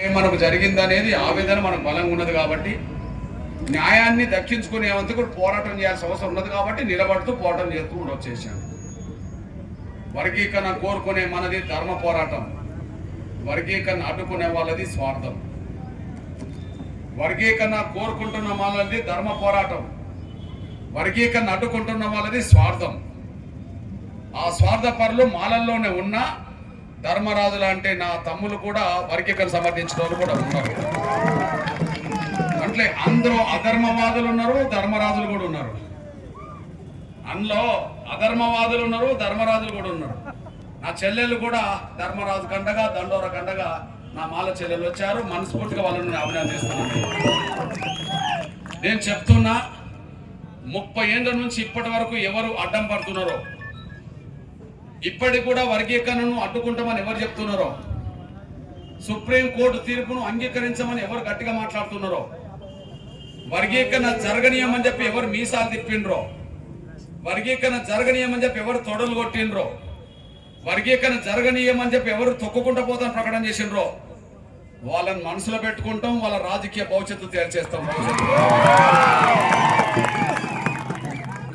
మనకు మనకు జరిగిందనేది ఆవేదన మనకు బలంగా ఉన్నది కాబట్టి న్యాయాన్ని దక్కించుకునేందుకు పోరాటం చేయాల్సిన అవసరం ఉన్నది కాబట్టి నిలబడుతూ పోరాటం చేస్తూ కూడా వచ్చేసాం. వర్గీకరణ కోరుకునే మనది ధర్మ పోరాటం. వర్గీకరణ అడ్డుకునే వాళ్ళది స్వార్థం. వర్గీకరణ కోరుకుంటున్న వాళ్ళది ధర్మ పోరాటం. వర్గీకరణ అడ్డుకుంటున్న వాళ్ళది స్వార్థం. ఆ స్వార్థ పరులు మాలల్లోనే ఉన్న ధర్మరాజులు అంటే నా తమ్ములు కూడా వర్గీకరణ సమర్థించిన వాళ్ళు కూడా ఉన్నారు. అంటే అందరూ అధర్మవాదులు ఉన్నారు ధర్మరాజులు కూడా ఉన్నారు. అందులో అధర్మవాదులు ఉన్నారు ధర్మరాజులు కూడా ఉన్నారు. నా చెల్లెలు కూడా ధర్మరాజు కండగా దండోర కండగా నా మాల చెల్లెలు వచ్చారు. మనస్ఫూర్తిగా వాళ్ళని అభినందిస్తున్నాను నేను చెప్తున్నా ముప్పై ఏళ్ళ నుంచి ఇప్పటి వరకు ఎవరు అడ్డం పడుతున్నారో ఇప్పటికి కూడా వర్గీకరణను అడ్డుకుంటామని ఎవరు చెప్తున్నారో? సుప్రీం కోర్టు తీర్పును అంగీకరించమని ఎవరు గట్టిగా మాట్లాడుతున్నారో? వర్గీకరణ జరగనీయమని చెప్పి ఎవరు మీసాలు తిప్పిండ్రో? వర్గీకరణ జరగనీయమని చెప్పి ఎవరు తొడలు కొట్టిండ్రో? వర్గీకరణ జరగనీయమని చెప్పి ఎవరు తొక్కుకుంటూ పోతాను ప్రకటన చేసిండ్రో? వాళ్ళని మనసులో పెట్టుకుంటాం వాళ్ళ రాజకీయ భవిష్యత్తు తేల్చేస్తాం భవిష్యత్తు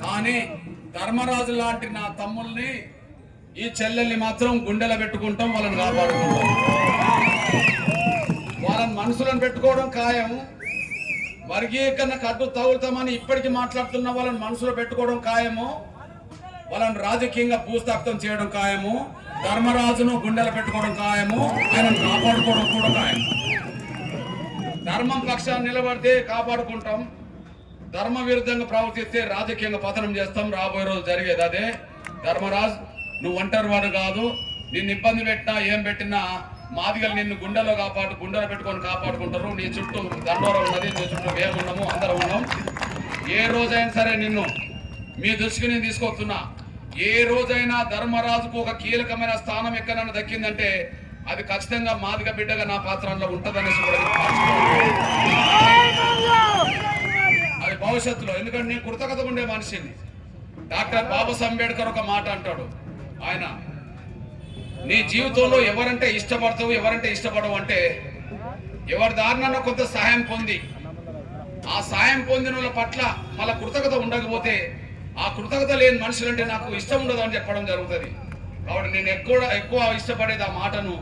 కానీ ధర్మరాజు లాంటి నా తమ్ముల్ని ఈ చెల్లెల్ని మాత్రం గుండెలో పెట్టుకుంటాం వాళ్ళని కాపాడుకుంటాం. వాళ్ళని మనసులను పెట్టుకోవడం ఖాయం. వర్గీకరణ కట్టు తగులుతామని ఇప్పటికీ మాట్లాడుతున్న వాళ్ళని మనసులో పెట్టుకోవడం ఖాయము. వాళ్ళని రాజకీయంగా భూస్థాపితం చేయడం ఖాయము. ధర్మరాజును గుండెలు పెట్టుకోవడం ఖాయము. ఆయనను కాపాడుకోవడం కూడా ఖాయం. ధర్మం పక్షాన్ని నిలబడితే కాపాడుకుంటాం. ధర్మ విరుద్ధంగా ప్రవర్తిస్తే రాజకీయంగా పతనం చేస్తాం. రాబోయే రోజు జరిగేది అదే. ధర్మరాజ్ నువ్వు ఒంటరి వాడు కాదు. నిన్ను ఇబ్బంది పెట్టినా ఏం పెట్టినా మాదిగలు నిన్ను గుండెలో కాపాడు గుండెలో పెట్టుకొని కాపాడుకుంటారు. నీ చుట్టూ దండోరం ఉన్నది నీ చుట్టూ మేము ఉన్నాము అందరం ఉన్నాం. ఏ రోజైనా సరే నిన్ను మీ దృష్టికి నేను తీసుకొస్తున్నా. ఏ రోజైనా ధర్మరాజుకు ఒక కీలకమైన స్థానం ఎక్కడైనా దక్కిందంటే అది ఖచ్చితంగా మాదిగ బిడ్డగా నా పాత్రలో ఉంటుందనేసి అది భవిష్యత్తులో. ఎందుకంటే నేను కృతజ్ఞత ఉండే మనిషిని. డాక్టర్ బాబాసాహెబ్ అంబేద్కర్ ఒక మాట అంటాడు. ఆయన నీ జీవితంలో ఎవరంటే ఇష్టపడతావు ఎవరంటే ఇష్టపడవు అంటే ఎవరి దారినన్నా కొంత సహాయం పొంది. ఆ సాయం పొందిన వాళ్ళ పట్ల మళ్ళా కృతజ్ఞత ఉండకపోతే ఆ కృతజ్ఞత లేని మనుషులంటే నాకు ఇష్టం ఉండదు అని చెప్పడం జరుగుతుంది. కాబట్టి నేను ఎక్కువ ఎక్కువ ఇష్టపడేది ఆ మాటను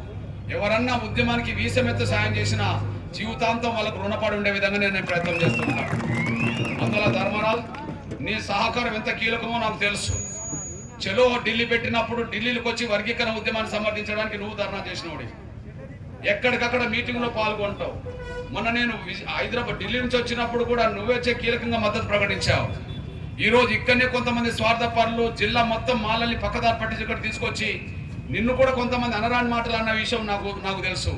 ఎవరన్నా ఉద్యమానికి వీసమెత్త సాయం చేసినా జీవితాంతం వాళ్ళకు రుణపడి ఉండే విధంగా నేను ప్రయత్నం చేస్తున్నాను. అందువల్ల ధర్మరాజ్ నీ సహకారం ఎంత కీలకమో నాకు తెలుసు. చెలో ఢిల్లీ పెట్టినప్పుడు ఢిల్లీకి వచ్చి వర్గీకరణ ఉద్యమాన్ని సమర్థించడానికి నువ్వు ధర్నా చేసినోడి. ఎక్కడికక్కడ మీటింగ్లో పాల్గొంటావు. మొన్న నేను హైదరాబాద్ ఢిల్లీ నుంచి వచ్చినప్పుడు కూడా నువ్వే వచ్చే కీలకంగా మద్దతు ప్రకటించావు. ఈ రోజు ఇక్కడనే కొంతమంది స్వార్థపరులు జిల్లా మొత్తం మాలల్ని పక్కదారి పట్టి తీసుకొచ్చి నిన్ను కూడా కొంతమంది అనరాని మాటలు అన్న విషయం నాకు నాకు తెలుసు.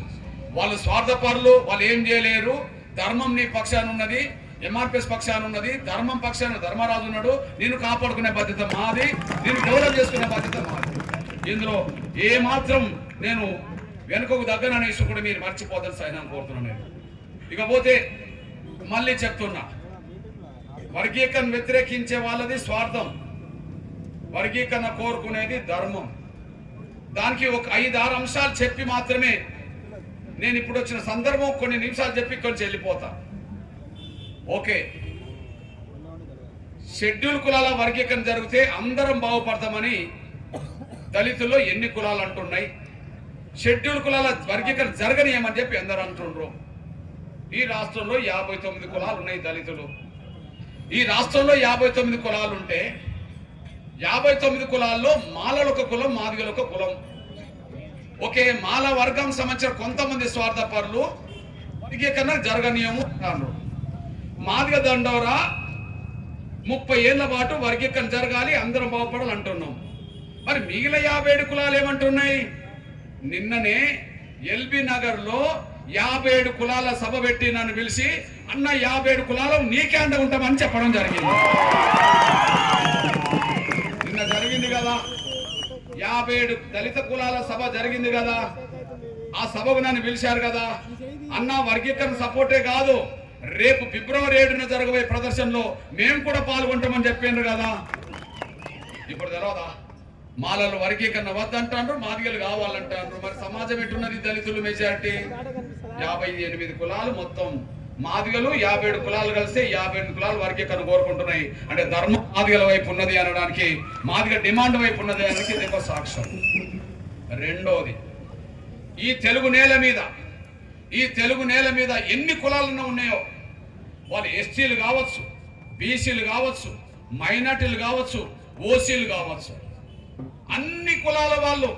వాళ్ళు స్వార్థపరులు వాళ్ళు ఏం చేయలేరు. ధర్మం నీ పక్షాన్ని ఉన్నది ఎంఆర్పిఎస్ పక్షాన ఉన్నది ధర్మం పక్షాన ధర్మరాజు ఉన్నాడు. నేను కాపాడుకునే బాధ్యత మాది నేను డెవలప్ చేసుకునే బాధ్యత మాది. ఇందులో ఏ మాత్రం నేను వెనుకకు దగ్గర విషయం కూడా మీరు మర్చిపోదని సైనా కోరుతున్నాను నేను. ఇకపోతే మళ్ళీ చెప్తున్నా వర్గీకరణ వ్యతిరేకించే వాళ్ళది స్వార్థం. వర్గీకరణ కోరుకునేది ధర్మం. దానికి ఒక ఐదు ఆరు అంశాలు చెప్పి మాత్రమే నేను ఇప్పుడు వచ్చిన సందర్భం కొన్ని నిమిషాలు చెప్పి కొంచెం వెళ్ళిపోతాను వెళ్ళిపోతా. ఓకే. షెడ్యూల్ కులాల వర్గీకరణ జరిగితే అందరం బాగుపడతామని దళితుల్లో ఎన్ని కులాలు అంటున్నాయి? షెడ్యూల్ కులాల వర్గీకరణ జరగనీయమని చెప్పి అందరూ అంటుండ్రు. ఈ రాష్ట్రంలో యాభై తొమ్మిది కులాలు ఉన్నాయి దళితులు. ఈ రాష్ట్రంలో యాభై తొమ్మిది కులాలు ఉంటే యాభై తొమ్మిది కులాల్లో మాలలొక ఒక కులం మాదిగలొక ఒక కులం. ఓకే మాల వర్గం సంబంధించిన కొంతమంది స్వార్థపరులు వర్గీకరణ జరగనీయము అన్నారు మాదిగ దండోరా ముప్పై ఏళ్ళ పాటు వర్గీకరణ జరగాలి అందరం బాగుపడాలి అంటున్నాం. మరి మిగిలిన యాభై ఏడు కులాలు ఏమంటున్నాయి? నిన్ననే ఎల్బీ నగర్లో యాభై ఏడు కులాల సభ పెట్టి నన్ను పిలిచి అన్న యాభై ఏడు కులాలు నీకే అండ ఉంటామని చెప్పడం జరిగింది. నిన్న జరిగింది కదా. యాభై ఏడు దళిత కులాల సభ జరిగింది కదా. ఆ సభకు నన్ను పిలిచారు కదా. అన్న వర్గీకరణ సపోర్టే కాదు. రేపు ఫిబ్రవరి ఏడున జరగబోయే ప్రదర్శనలో మేము కూడా పాల్గొంటామని చెప్పిండ్రు కదా. ఇప్పుడు తెలవదా? మాలలు వర్గీకరణ వద్దంటారు మాదిగలు కావాలంటారు. మరి సమాజం ఎట్టున్నది దళితులు మెజారిటీ? యాభై ఎనిమిది కులాలు మొత్తం. మాదిగలు యాభై ఏడు కులాలు కలిసి యాభై ఎనిమిది కులాలు వర్గీకరణ కోరుకుంటున్నాయి. అంటే ధర్మం మాదిగల వైపు ఉన్నది అనడానికి మాదిగ డిమాండ్ వైపు ఉన్నది అనడానికి ఇది సాక్ష్యం. రెండోది ఈ తెలుగు నేల మీద ఈ తెలుగు నేల మీద ఎన్ని కులాలన్నా ఉన్నాయో వాళ్ళు ఎస్టీలు కావచ్చు బీసీలు కావచ్చు మైనార్టీలు కావచ్చు ఓసీలు కావచ్చు. అన్ని కులాల వాళ్ళు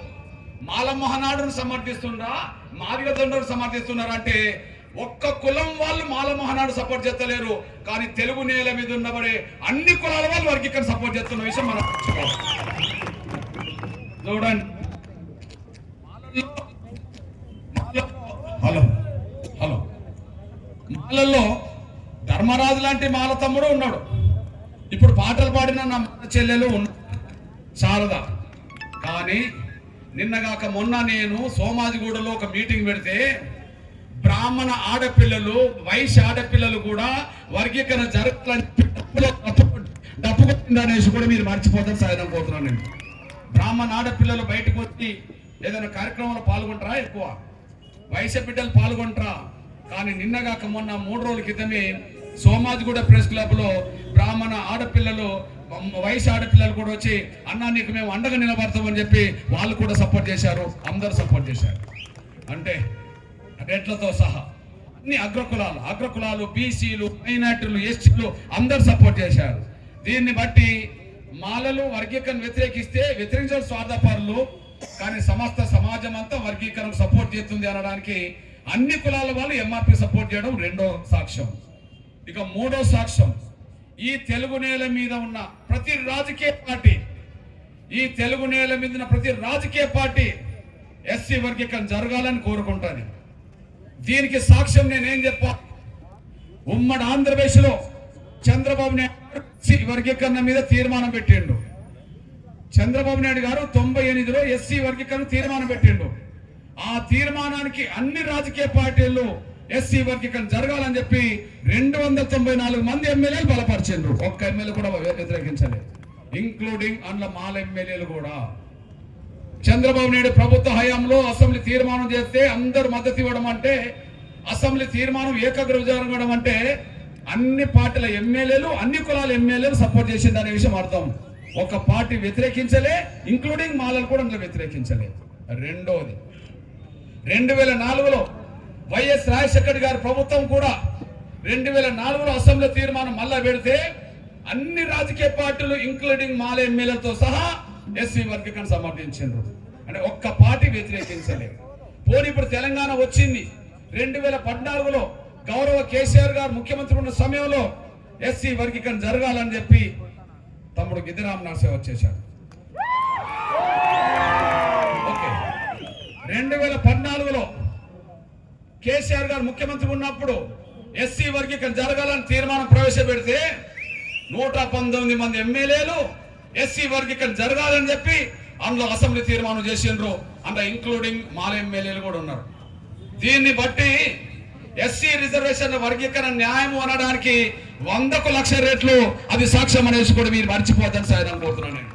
మాలమహనాడును సమర్థిస్తుండ్రా మాదిగ సమర్థిస్తున్నారా అంటే ఒక్క కులం వాళ్ళు మాలమహనాడు సపోర్ట్ చేస్తలేరు. కానీ తెలుగు నేల మీద ఉన్నబడే అన్ని కులాల వాళ్ళు వారికి ఇక్కడ సపోర్ట్ చేస్తున్న విషయం మనం చూడండి. Hello hello. మాలల్లో అమరాజు లాంటి మాల తమ్ముడు ఉన్నాడు. ఇప్పుడు పాటలు పాడిన నా చెల్లెలు ఉన్నాడు శారద. కానీ నిన్నగాక మొన్న నేను సోమాజిగూడలో ఒక మీటింగ్ పెడితే బ్రాహ్మణ ఆడపిల్లలు వైశ్య ఆడపిల్లలు కూడా వర్గీకరణ జరగాలని డబ్బు కొట్టిందనేసి కూడా మీరు మర్చిపోతారు సాయం పోతున్నాను నేను. బ్రాహ్మణ ఆడపిల్లలు బయటకు వచ్చి ఏదైనా కార్యక్రమంలో పాల్గొంటారా ఎక్కువ? వయసు బిడ్డలు పాల్గొంటారా? కానీ నిన్నగాక మొన్న మూడు రోజుల క్రితమే సోమాజిగూడ ప్రెస్ క్లబ్లో బ్రాహ్మణ ఆడపిల్లలు వయసు ఆడపిల్లలు కూడా వచ్చి అన్నా నీకు మేము అండగా నిలబడతామని చెప్పి వాళ్ళు కూడా సపోర్ట్ చేశారు. అందరూ సపోర్ట్ చేశారు. అంటే రెడ్లతో సహా అన్ని అగ్రకులాలు అగ్రకులాలు బీసీలు మైనార్టీలు ఎస్టీలు అందరు సపోర్ట్ చేశారు. దీన్ని బట్టి మాలలు వర్గీకరణ వ్యతిరేకిస్తే వ్యతిరేకించిన స్వార్థపరులు కానీ సమస్త సమాజం అంతా వర్గీకరణ సపోర్ట్ చేస్తుంది అనడానికి అన్ని కులాల వాళ్ళు ఎంఆర్పి సపోర్ట్ చేయడం రెండో సాక్ష్యం. ఇక మూడో సాక్ష్యం ఈ తెలుగు నేల మీద ఉన్న ప్రతి రాజకీయ పార్టీ ఈ తెలుగు నేల మీద ఉన్న ప్రతి రాజకీయ పార్టీ ఎస్సీ వర్గీకరణ జరగాలని కోరుకుంటాను. దీనికి సాక్ష్యం నేనేం చెప్పా? ఉమ్మడి ఆంధ్రప్రదేశ్లో చంద్రబాబు నాయుడు ఎస్సీ వర్గీకరణ మీద తీర్మానం పెట్టిండు. చంద్రబాబు నాయుడు గారు తొంభై ఎనిమిదిలో ఎస్సీ వర్గీకరణ తీర్మానం పెట్టిండు. ఆ తీర్మానానికి అన్ని రాజకీయ పార్టీలు ఎస్సీ వర్గీకరణ జరగాలని చెప్పి రెండు వందల తొంభై నాలుగు మంది ఎమ్మెల్యేలు బలపరిచిండ్రు. ఒక్క ఎమ్మెల్యే కూడా వ్యతిరేకించలేదు. ఇంక్లూడింగ్ అందులో మాల ఎమ్మెల్యేలు కూడా. చంద్రబాబు నాయుడు ప్రభుత్వ హయాంలో అసెంబ్లీ తీర్మానం చేస్తే అందరు మద్దతు ఇవ్వడం అంటే అసెంబ్లీ తీర్మానం ఏకగ్రహ జరగడం అంటే అన్ని పార్టీల ఎమ్మెల్యేలు అన్ని కులాల ఎమ్మెల్యేలు సపోర్ట్ చేసింది అనే విషయం అర్థం. ఒక పార్టీ వ్యతిరేకించలే ఇంక్లూడింగ్ మాలలు కూడా అందులో వ్యతిరేకించలే రెండోది రెండు వేల నాలుగులో వైఎస్ రాజశేఖర్ గారి ప్రభుత్వం కూడా రెండు వేల నాలుగులో అసెంబ్లీ తీర్మానం మళ్ళా పెడితే అన్ని రాజకీయ పార్టీలు ఇంక్లూడింగ్ మాల ఎమ్మెల్యేలతో సహా ఎస్సీ వర్గీకరణ సమర్థించారు అంటే ఒక్క పార్టీ వ్యతిరేకించలేదు పోనీ ఇప్పుడు తెలంగాణ వచ్చింది. రెండు వేల పద్నాలుగులో గౌరవ కేసీఆర్ గారు ముఖ్యమంత్రి ఉన్న సమయంలో ఎస్సీ వర్గీకరణ జరగాలని చెప్పి తమ్ముడు గిద్దిరామ్ నరసే వచ్చేశాడు. ఓకే. రెండు వేల పద్నాలుగులో కేసీఆర్ గారు ముఖ్యమంత్రి ఉన్నప్పుడు ఎస్సీ వర్గీకరణ జరగాలని తీర్మానం ప్రవేశపెడితే నూట పంతొమ్మిది మంది ఎమ్మెల్యేలు ఎస్సీ వర్గీకరణ జరగాలని చెప్పి అందులో అసెంబ్లీ తీర్మానం చేసిండ్రు. అందులో ఇంక్లూడింగ్ మాల ఎమ్మెల్యేలు కూడా ఉన్నారు. దీన్ని బట్టి ఎస్సీ రిజర్వేషన్ వర్గీకరణ న్యాయం అనడానికి వందకు లక్ష రేట్లు అది సాక్ష్యం అనేసి కూడా మీరు మర్చిపోద్దని సాయం కోరుతున్నాను నేను.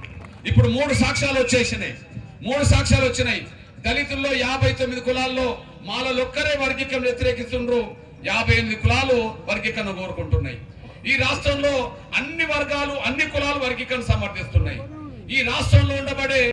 ఇప్పుడు మూడు సాక్ష్యాలు వచ్చేసినాయి. మూడు సాక్ష్యాలు వచ్చినాయి. దళితుల్లో యాభై తొమ్మిది కులాల్లో మాలలొక్కరే వర్గీకరణ వ్యతిరేకిస్తుండ్రు. యాభై ఎనిమిది కులాలు వర్గీకరణ కోరుకుంటున్నాయి. ఈ రాష్ట్రంలో అన్ని వర్గాలు అన్ని కులాలు వర్గీకరణ సమర్థిస్తున్నాయి. ఈ రాష్ట్రంలో ఉండబడే